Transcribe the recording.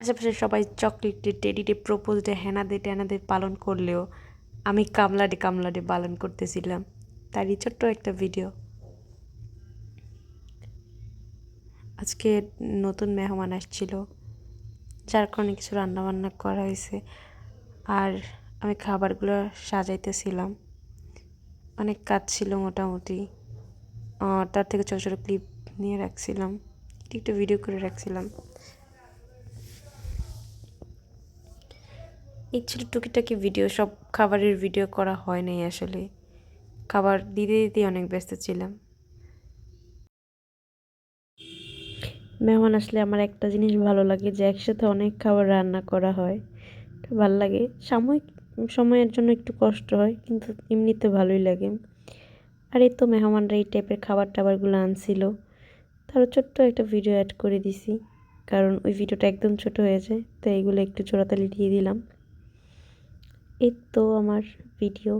আশেপাশে সবাই chocolate day teddy day propose day হেনা day টেনা ডে পালন করলেও আমি কামলা ডে কামলা ডে পালন করতেছিলাম। তারই ছোট্ট একটা ভিডিও আজকে নতুন মেহমান আসছিল, যার কারণে কিছু রান্নাবান্না করা হয়েছে। আর আমি খাবারগুলো সাজাইতেছিলাম। অনেক কাজ ছিল মোটামুটি। তার থেকে ছোটো ছোটো ক্লিপ নিয়ে রাখছিলাম। একটু ভিডিও করে রাখছিলাম। এই ছিল টুকিটাকি ভিডিও সব খাবারের ভিডিও করা হয় নাই আসলে। খাবার দিতে দিতে অনেক ব্যস্ত ছিলাম। মেহমান আসলে আমার একটা জিনিস ভালো লাগে যে একসাথে অনেক খাবার রান্না করা হয়। তো ভালো লাগে। সাময়িক সময়ের জন্য একটু কষ্ট হয়, কিন্তু এমনিতে ভালোই লাগে। আর এই তো মেহমানরা এই টাইপের খাবার টাবারগুলো আনছিল। তারও ছোট্ট একটা ভিডিও অ্যাড করে দিছি। কারণ ওই ভিডিওটা একদম ছোট হয়ে যায় তাই এগুলো একটু চোরাতালি দিয়ে দিলাম। এই তো আমার ভিডিও